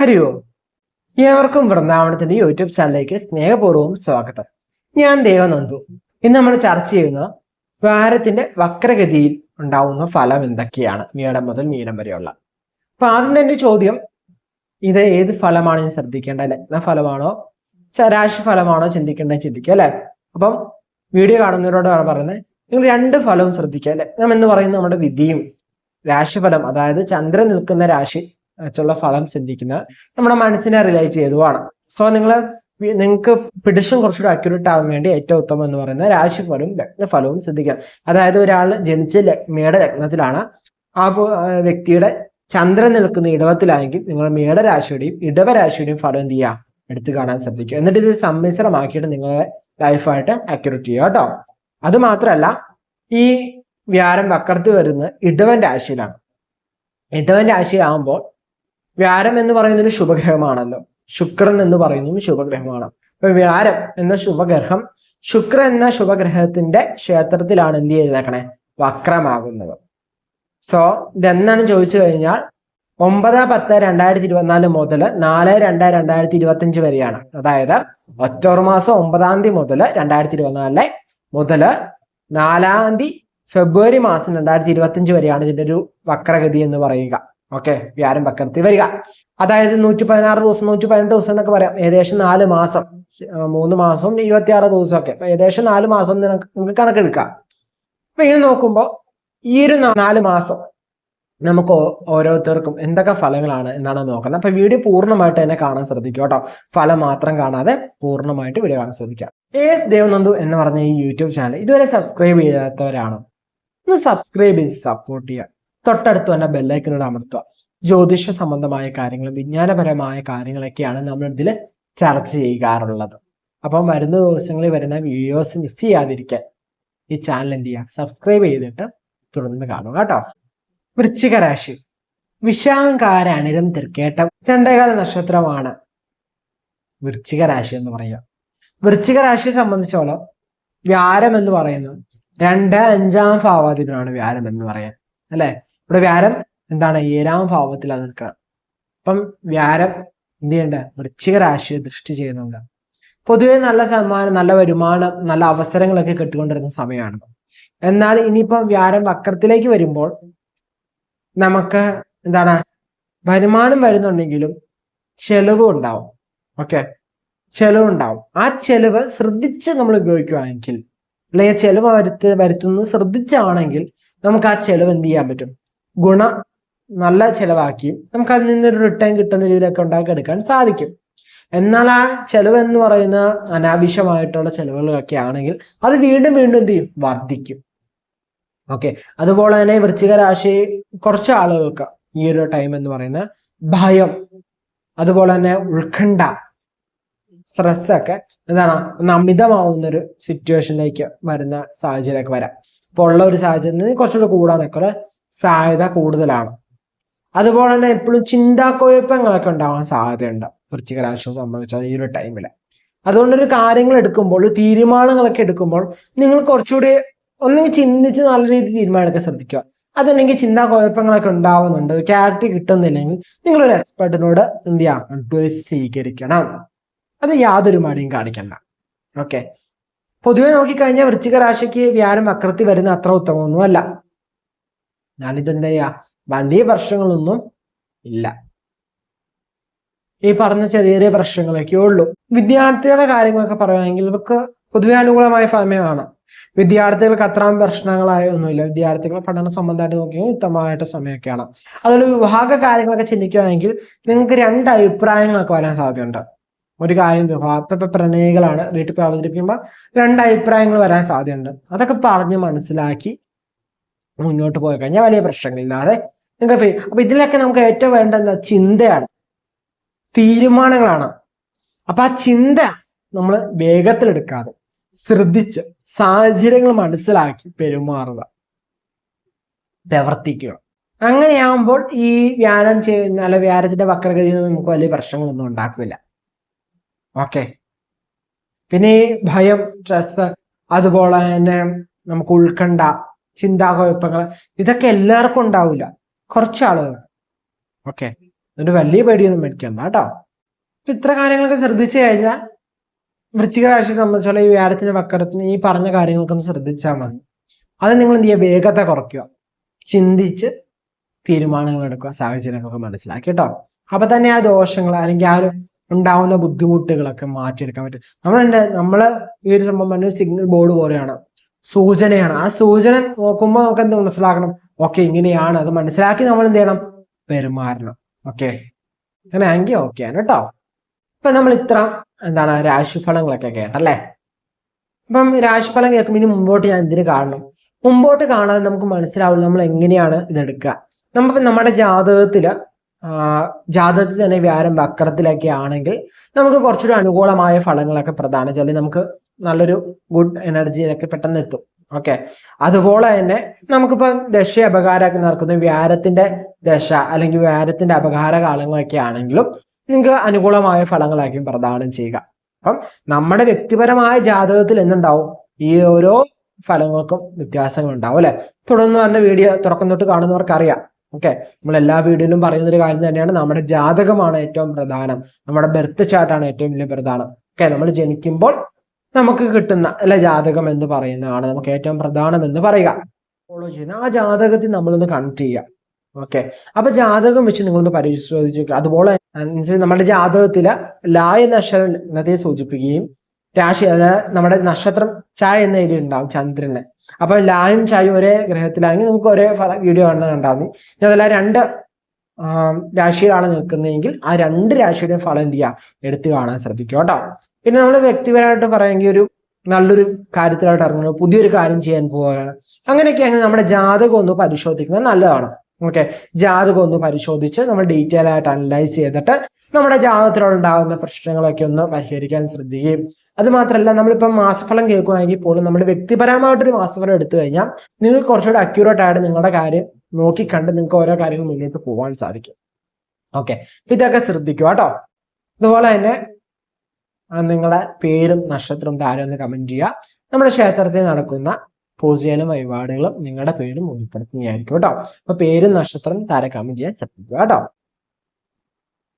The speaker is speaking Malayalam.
ഹരി ഓം ഏവർക്കും വൃന്ദാവനത്തിന്റെ യൂട്യൂബ് ചാനലിലേക്ക് സ്നേഹപൂർവം സ്വാഗതം. ഞാൻ ദേവനന്ദു. ഇന്ന് നമ്മൾ ചർച്ച ചെയ്യുന്നത് വാരത്തിന്റെ വക്രഗതിയിൽ ഉണ്ടാവുന്ന ഫലം എന്തൊക്കെയാണ്? മീനം മുതൽ മീനം വരെയുള്ള. അപ്പൊ ആദ്യം തന്നെ ചോദ്യം. ഇത് ഏത് ഫലമാണ് ഞാൻ ശ്രദ്ധിക്കേണ്ട ലഗ്ന ഫലമാണോ? രാശി ഫലമാണോ ചിന്തിക്കേണ്ടത് ചിന്തിക്കുക അല്ലെ? അപ്പം വീഡിയോ കാണുന്നവരോടാണ് പറയുന്നത് നിങ്ങൾ രണ്ട് ഫലവും ശ്രദ്ധിക്കുക ലഗ്നം എന്ന് പറയുന്നത് നമ്മുടെ വിധിയും രാശിഫലം. അതായത് ചന്ദ്രൻ നിൽക്കുന്ന രാശി വെച്ചുള്ള ഫലം ചിന്തിക്കുന്നത് നമ്മുടെ മനസ്സിനെ റിലേറ്റ് ചെയ്തുമാണ് സോ നിങ്ങൾ നിങ്ങൾക്ക് പിടിഷൻ കുറച്ചുകൂടി അക്യുറേറ്റ് ആവാൻ വേണ്ടി ഏറ്റവും ഉത്തമം എന്ന് പറയുന്നത് രാശിഫലവും ലഗ്നഫലവും ചിന്തിക്കാം അതായത് ഒരാൾ ജനിച്ച ലഗ്നയുടെ ലഗ്നത്തിലാണ്. ആ വ്യക്തിയുടെ ചന്ദ്രൻ നിൽക്കുന്ന ഇടവത്തിലാണെങ്കിൽ നിങ്ങൾ മേടരാശിയുടെയും ഇടവരാശിയുടെയും ഫലം എന്ത് ചെയ്യുക? എടുത്തു കാണാൻ ശ്രദ്ധിക്കുക. എന്നിട്ട് ഇത് സമ്മിശ്രമാക്കിയിട്ട് നിങ്ങളെ ലൈഫായിട്ട് അക്യുറേറ്റ് ചെയ്യുക കേട്ടോ. അത് മാത്രമല്ല ഈ വ്യാരം വക്രത്തിൽ വരുന്ന ഇടവൻ രാശിയിലാണ്. ഇടവൻ രാശിയാകുമ്പോൾ വ്യാരം എന്ന് പറയുന്നത് ശുഭഗ്രഹമാണല്ലോ. ശുക്രൻ എന്ന് പറയുന്നതും ശുഭഗ്രഹമാണ്. അപ്പൊ വ്യാരം എന്ന ശുഭഗ്രഹം ശുക്ര എന്ന ശുഭഗ്രഹത്തിന്റെ ക്ഷേത്രത്തിലാണ് എന്ത് ചെയ്തേക്കണേ? വക്രമാകുന്നത്. സോ ഇതെന്നാണ് ചോദിച്ചു കഴിഞ്ഞാൽ ഒമ്പത് പത്ത് രണ്ടായിരത്തി ഇരുപത്തിനാല് മുതൽ നാല് രണ്ട് രണ്ടായിരത്തി ഇരുപത്തി അഞ്ച് വരെയാണ്. അതായത് ഒക്ടോബർ മാസം ഒമ്പതാം തീയതി മുതൽ രണ്ടായിരത്തി ഇരുപത്തിനാലിലെ മുതൽ നാലാം തീയതി ഫെബ്രുവരി മാസം രണ്ടായിരത്തി ഇരുപത്തി അഞ്ച് വരെയാണ് ഇതിന്റെ ഒരു വക്രഗതി എന്ന് പറയുക. ഓക്കെ വ്യാരം വക്രത്തിൽ വരിക. അതായത് നൂറ്റി പതിനാറ് ദിവസം നൂറ്റി പതിനെട്ട് ദിവസം എന്നൊക്കെ പറയാം. ഏകദേശം നാല് മാസം. മൂന്ന് മാസം ഇരുപത്തി ആറ് ദിവസമൊക്കെ. അപ്പൊ ഏകദേശം നാല് മാസം നിങ്ങൾക്ക് കണക്കെടുക്കാം. അപ്പൊ ഇത് നോക്കുമ്പോൾ ഈ ഒരു നാല് മാസം നമുക്ക് ഓരോരുത്തർക്കും എന്തൊക്കെ ഫലങ്ങളാണ് എന്നാണ് നോക്കുന്നത്. അപ്പൊ വീഡിയോ പൂർണമായിട്ട് തന്നെ കാണാൻ ശ്രദ്ധിക്കുക കേട്ടോ. ഫലം മാത്രം കാണാതെ പൂർണമായിട്ട് വീഡിയോ കാണാൻ ശ്രദ്ധിക്കുക. എസ് ദേവനന്ദു എന്ന് പറഞ്ഞ ഈ യൂട്യൂബ് ചാനൽ ഇതുവരെ സബ്സ്ക്രൈബ് ചെയ്യാത്തവരാണ് ഒന്ന് സബ്സ്ക്രൈബ് ചെയ്ത് സപ്പോർട്ട് ചെയ്യുക. തൊട്ടടുത്ത് തന്നെ ബെല്ലൈക്കനോട് അമർത്തുക. ജ്യോതിഷ സംബന്ധമായ കാര്യങ്ങളും വിജ്ഞാനപരമായ കാര്യങ്ങളൊക്കെയാണ് നമ്മൾ ഇതിൽ ചർച്ച ചെയ്യാറുള്ളത്. അപ്പം വരുന്ന ദിവസങ്ങളിൽ വരുന്ന വീഡിയോസ് മിസ് ചെയ്യാതിരിക്കാൻ ഈ ചാനൽ എന്ത് ചെയ്യുക? സബ്സ്ക്രൈബ് ചെയ്തിട്ട് തുടർന്ന് കാണുക കേട്ടോ. വൃശ്ചിക രാശി. തൃക്കേട്ടം രണ്ടേകാല നക്ഷത്രമാണ് വൃശ്ചിക രാശി എന്ന് പറയുക. വൃശ്ചിക രാശിയെ സംബന്ധിച്ചോളം വ്യാരം എന്ന് പറയുന്നത് രണ്ട് അഞ്ചാം ഭാവാധിപനാണ് വ്യാരം എന്ന് പറയാൻ അല്ലെ? ഇവിടെ വ്യാരം എന്താണ്? ഏഴാം ഭാവത്തിലാണ് നിൽക്കണം. അപ്പം വ്യാരം എന്ത് ചെയ്യണ്ട? വൃശ്ചിക രാശി ദൃഷ്ടി ചെയ്യുന്നുണ്ട്. പൊതുവെ നല്ല സമ്മാനം നല്ല വരുമാനം നല്ല അവസരങ്ങളൊക്കെ കിട്ടിക്കൊണ്ടിരുന്ന സമയമാണ്. എന്നാൽ ഇനിയിപ്പം വ്യാരം വക്രത്തിലേക്ക് വരുമ്പോൾ നമുക്ക് എന്താണ്? വരുമാനം വരുന്നുണ്ടെങ്കിലും ചെലവ് ഉണ്ടാവും. ഓക്കെ? ചെലവുണ്ടാവും ആ ചെലവ് ശ്രദ്ധിച്ച് നമ്മൾ ഉപയോഗിക്കുകയാണെങ്കിൽ അല്ലെങ്കിൽ ചെലവ് വരുത്ത് വരുത്തുന്നത് ശ്രദ്ധിച്ചാണെങ്കിൽ നമുക്ക് ആ ചെലവ് എന്ത് ചെയ്യാൻ പറ്റും? ഗുണ നല്ല ചെലവാക്കി നമുക്ക് അതിൽ നിന്നൊരു റിട്ടേൺ കിട്ടുന്ന രീതിയിലൊക്കെ ഉണ്ടാക്കിയെടുക്കാൻ സാധിക്കും. എന്നാൽ ആ ചെലവ് എന്ന് പറയുന്ന അനാവശ്യമായിട്ടുള്ള ചെലവുകളൊക്കെ ആണെങ്കിൽ അത് വീണ്ടും വീണ്ടും എന്ത് ചെയ്യും? വർദ്ധിക്കും. ഓക്കെ അതുപോലെ തന്നെ വൃശ്ചിക രാശി കുറച്ച് ആളുകൾക്ക് ഈ ഒരു ടൈം എന്ന് പറയുന്ന ഭയം അതുപോലെ തന്നെ ഉത്കണ്ഠ സ്ട്രെസ്സൊക്കെ എന്താണ് ഒന്ന് അമിതമാവുന്ന ഒരു സിറ്റുവേഷനിലേക്ക് വരുന്ന സാഹചര്യമൊക്കെ വരാം. അപ്പോൾ ഉള്ള ഒരു സാഹചര്യത്തിൽ കുറച്ചുകൂടെ കൂടാനൊക്കെ സാധ്യത കൂടുതലാണ്. അതുപോലെ തന്നെ എപ്പോഴും ചിന്താക്കുഴപ്പങ്ങളൊക്കെ ഉണ്ടാവാൻ സാധ്യതയുണ്ട് വൃശ്ചിക രാശിയെ സംബന്ധിച്ചാൽ ഈ ഒരു ടൈമിൽ അതുകൊണ്ടൊരു കാര്യങ്ങൾ എടുക്കുമ്പോൾ തീരുമാനങ്ങളൊക്കെ എടുക്കുമ്പോൾ നിങ്ങൾ കുറച്ചുകൂടി ഒന്നെങ്കിൽ ചിന്തിച്ച് നല്ല രീതിയിൽ തീരുമാനമൊക്കെ ശ്രദ്ധിക്കുക. അതല്ലെങ്കിൽ ചിന്താ കുഴപ്പങ്ങളൊക്കെ ഉണ്ടാവുന്നുണ്ട് ക്ലാരിറ്റി കിട്ടുന്നില്ലെങ്കിൽ നിങ്ങൾ ഒരു എക്സ്പെർട്ടിനോട് എന്ത് ചെയ്യാം? അഡ്വൈസ് സ്വീകരിക്കണം. അത് യാതൊരു മടിയും കാണിക്കണ്ട. ഓക്കെ പൊതുവെ നോക്കിക്കഴിഞ്ഞാൽ വൃശ്ചിക രാശിക്ക് വ്യാഴം അക്രത്തി വരുന്ന അത്ര ഉത്തമമൊന്നും അല്ല ഞാനിത് എന്താ ചെയ്യാ വലിയ പ്രശ്നങ്ങളൊന്നും ഇല്ല. ഈ പറഞ്ഞ ചെറിയ ചെറിയ പ്രശ്നങ്ങളൊക്കെ ഉള്ളൂ. വിദ്യാർത്ഥികളുടെ കാര്യങ്ങളൊക്കെ പറയുകയാണെങ്കിൽ ഇവർക്ക് പൊതുവെ അനുകൂലമായ സമയമാണ്. വിദ്യാർത്ഥികൾക്ക് അത്രയും പ്രശ്നങ്ങളായ ഒന്നുമില്ല. വിദ്യാർത്ഥികൾ പഠന സംബന്ധമായിട്ട് നോക്കിയാൽ ഉത്തമമായിട്ട് സമയമൊക്കെയാണ്. അതുപോലെ വിവാഹ കാര്യങ്ങളൊക്കെ ചിന്തിക്കുകയാണെങ്കിൽ നിങ്ങൾക്ക് രണ്ട് അഭിപ്രായങ്ങളൊക്കെ വരാൻ സാധ്യതയുണ്ട്. ഒരു കാര്യം വിവാഹ ഇപ്പൊ പ്രണയികളാണ് വീട്ടിൽ പോയി അവതരിപ്പിക്കുമ്പോൾ രണ്ട് അഭിപ്രായങ്ങൾ വരാൻ സാധ്യതയുണ്ട്. അതൊക്കെ പറഞ്ഞ് മനസ്സിലാക്കി മുന്നോട്ട് പോയി കഴിഞ്ഞാൽ വലിയ പ്രശ്നങ്ങളില്ലാതെ നിങ്ങൾക്ക് അപ്പൊ ഇതിലൊക്കെ നമുക്ക് ഏറ്റവും വേണ്ട എന്താ ചിന്തയാണ്. തീരുമാനങ്ങളാണ്. അപ്പൊ ആ ചിന്ത നമ്മൾ വേഗത്തിലെടുക്കാതെ ശ്രദ്ധിച്ച് സാഹചര്യങ്ങൾ മനസ്സിലാക്കി പെരുമാറുക. പ്രവർത്തിക്കുക. അങ്ങനെയാകുമ്പോൾ ഈ വ്യാനം ചെയ്യുന്ന അല്ല വ്യാനത്തിന്റെ വക്രഗതി നമുക്ക് വലിയ പ്രശ്നങ്ങളൊന്നും ഉണ്ടാക്കുന്നില്ല. ഓക്കെ? പിന്നെ ഭയം സ്ട്രെസ് അതുപോലെ തന്നെ നമുക്ക് ഉൾക്കണ്ട ചിന്താകുഴപ്പങ്ങൾ ഇതൊക്കെ എല്ലാവർക്കും ഉണ്ടാവില്ല കുറച്ച് ആളുകൾ. ഓക്കെ. ഒരു വലിയ പേടിയൊന്നും മേടിക്കണ്ട കേട്ടോ. അപ്പൊ ഇത്ര കാര്യങ്ങളൊക്കെ ശ്രദ്ധിച്ചു കഴിഞ്ഞാൽ വൃശ്ചിക രാശിയെ സംബന്ധിച്ചോളം ഈ വ്യാഴത്തിന് വക്കരത്തിന് ഈ പറഞ്ഞ കാര്യങ്ങളൊക്കെ ഒന്ന് ശ്രദ്ധിച്ചാൽ മതി. അത് നിങ്ങൾ എന്ത് ചെയ്യുക? വേഗത കുറയ്ക്കുക. ചിന്തിച്ച് തീരുമാനങ്ങൾ എടുക്കുക. സാഹചര്യങ്ങളൊക്കെ മനസ്സിലാക്കി കേട്ടോ. അപ്പൊ തന്നെ ആ ദോഷങ്ങൾ അല്ലെങ്കിൽ ആ ഒരു ഉണ്ടാവുന്ന ബുദ്ധിമുട്ടുകളൊക്കെ മാറ്റിയെടുക്കാൻ പറ്റും. നമ്മളുണ്ട്. നമ്മൾ ഈ ഒരു സംഭവം പറഞ്ഞ സിഗ്നൽ ബോർഡ് പോലെയാണ്. സൂചനയാണ്. ആ സൂചന നോക്കുമ്പോൾ നമുക്ക് എന്ത് മനസ്സിലാക്കണം? ഓക്കെ ഇങ്ങനെയാണ്. അത് മനസ്സിലാക്കി നമ്മൾ എന്ത് ചെയ്യണം പെരുമാറണം. ഓക്കെ? അങ്ങനെ ആണെങ്കിൽ ഓക്കെ ആണ് കേട്ടോ ഇപ്പൊ നമ്മൾ ഇത്ര എന്താണ് രാശിഫലങ്ങളൊക്കെ കേട്ടല്ലേ അപ്പം രാശിഫലം കേൾക്കുമ്പോൾ ഇനി മുമ്പോട്ട് ഞാൻ എന്തിനു കാണണം? മുമ്പോട്ട് കാണാതെ നമുക്ക് മനസ്സിലാവുള്ളൂ നമ്മൾ എങ്ങനെയാണ് ഇതെടുക്കുക നമ്മൾ നമ്മുടെ ജാതകത്തിൽ ജാതകത്തിൽ തന്നെ വ്യാരം വക്രത്തിലൊക്കെ ആണെങ്കിൽ നമുക്ക് കുറച്ചുകൂടി അനുകൂലമായ ഫലങ്ങളൊക്കെ പ്രധാന. അല്ലെങ്കിൽ നമുക്ക് നല്ലൊരു ഗുഡ് എനർജിയിലൊക്കെ പെട്ടെന്ന് എത്തും. ഓക്കെ അതുപോലെ തന്നെ നമുക്കിപ്പോ ദശ അപകാരമൊക്കെ നടക്കുന്ന വ്യാരത്തിന്റെ ദശ അല്ലെങ്കിൽ വ്യാരത്തിന്റെ അപകാര കാലങ്ങളൊക്കെ ആണെങ്കിലും നിങ്ങൾക്ക് അനുകൂലമായ ഫലങ്ങളായിരിക്കും പ്രദാനം ചെയ്യുക. അപ്പം നമ്മുടെ വ്യക്തിപരമായ ജാതകത്തിൽ എന്തുണ്ടാവും ഈ ഓരോ ഫലങ്ങൾക്കും വ്യത്യാസങ്ങൾ ഉണ്ടാവും അല്ലെ? തുടർന്ന് വന്ന വീഡിയോ തുറക്കം തൊട്ട് കാണുന്നവർക്ക് അറിയാം. ഓക്കെ നമ്മൾ എല്ലാ വീഡിയോയിലും പറയുന്ന ഒരു കാര്യം തന്നെയാണ്. നമ്മുടെ ജാതകമാണ് ഏറ്റവും പ്രധാനം. നമ്മുടെ ബർത്ത് ചാർട്ടാണ് ഏറ്റവും വലിയ പ്രധാനം. ഓക്കെ നമ്മൾ ജനിക്കുമ്പോൾ നമുക്ക് കിട്ടുന്ന അല്ലെ ജാതകം എന്ന് പറയുന്നതാണ് നമുക്ക് ഏറ്റവും പ്രധാനം എന്ന് പറയുക. ഫോളോ ചെയ്യുന്ന ആ ജാതകത്തിൽ നമ്മളൊന്ന് കണക്ട് ചെയ്യുക. ഓക്കെ അപ്പൊ ജാതകം വെച്ച് നിങ്ങളൊന്ന് പരിശോധിച്ചു അതുപോലെ നമ്മുടെ ജാതകത്തിൽ ലായ നക്ഷത്രത്തെ സൂചിപ്പിക്കുകയും രാശി അതായത് നമ്മുടെ നക്ഷത്രം ചായ എന്ന ഇതിൽ ഉണ്ടാവും ചന്ദ്രനെ. അപ്പൊ ലായും ചായും ഒരേ ഗ്രഹത്തിലാണെങ്കിൽ നമുക്ക് ഒരേ വീഡിയോ കാണുന്നത് ഉണ്ടാവും ഇനി അതല്ല രണ്ട് രാശിയിലാണ് നിൽക്കുന്നതെങ്കിൽ ആ രണ്ട് രാശിയുടെയും ഫലം എന്ത് ചെയ്യുക? എടുത്തു കാണാൻ ശ്രദ്ധിക്കുക കേട്ടോ. പിന്നെ നമ്മൾ വ്യക്തിപരമായിട്ട് പറയുമെങ്കിൽ ഒരു നല്ലൊരു കാര്യത്തിലായിട്ട് ഇറങ്ങുന്നത് പുതിയൊരു കാര്യം ചെയ്യാൻ പോവുകയാണ്. അങ്ങനെയൊക്കെയാണെങ്കിൽ നമ്മുടെ ജാതകം ഒന്ന് പരിശോധിക്കുന്നത് നല്ലതാണ്. ഓക്കെ ജാതകം ഒന്ന് പരിശോധിച്ച് നമ്മൾ ഡീറ്റെയിൽ ആയിട്ട് അനലൈസ് ചെയ്തിട്ട് നമ്മുടെ ജാതകത്തിലുണ്ടാകുന്ന പ്രശ്നങ്ങളൊക്കെ ഒന്ന് പരിഹരിക്കാൻ ശ്രദ്ധിക്കുകയും. അത് മാത്രമല്ല നമ്മളിപ്പോൾ മാസഫലം കേൾക്കുകയാണെങ്കിൽ പോലും നമ്മൾ വ്യക്തിപരമായിട്ടൊരു മാസഫലം എടുത്തു കഴിഞ്ഞാൽ നിങ്ങൾക്ക് കുറച്ചുകൂടെ അക്യൂറേറ്റ് ആയിട്ട് നിങ്ങളുടെ കാര്യം നോക്കിക്കണ്ട് നിങ്ങൾക്ക് ഓരോ കാര്യങ്ങൾ മുന്നോട്ട് പോകാൻ സാധിക്കും. ഓക്കെ ഇതൊക്കെ ശ്രദ്ധിക്കുക കേട്ടോ. അതുപോലെ തന്നെ നിങ്ങളുടെ പേരും നക്ഷത്രവും താരം ഒന്ന് കമന്റ് ചെയ്യുക. നമ്മുടെ ക്ഷേത്രത്തിൽ നടക്കുന്ന പൂജയിലും വഴിപാടുകളും നിങ്ങളുടെ പേരും ഉൾപ്പെടുത്തുന്നതായിരിക്കും കേട്ടോ. അപ്പൊ പേരും നക്ഷത്രം താരം കമന്റ് ചെയ്യാൻ ശ്രദ്ധിക്കുക കേട്ടോ.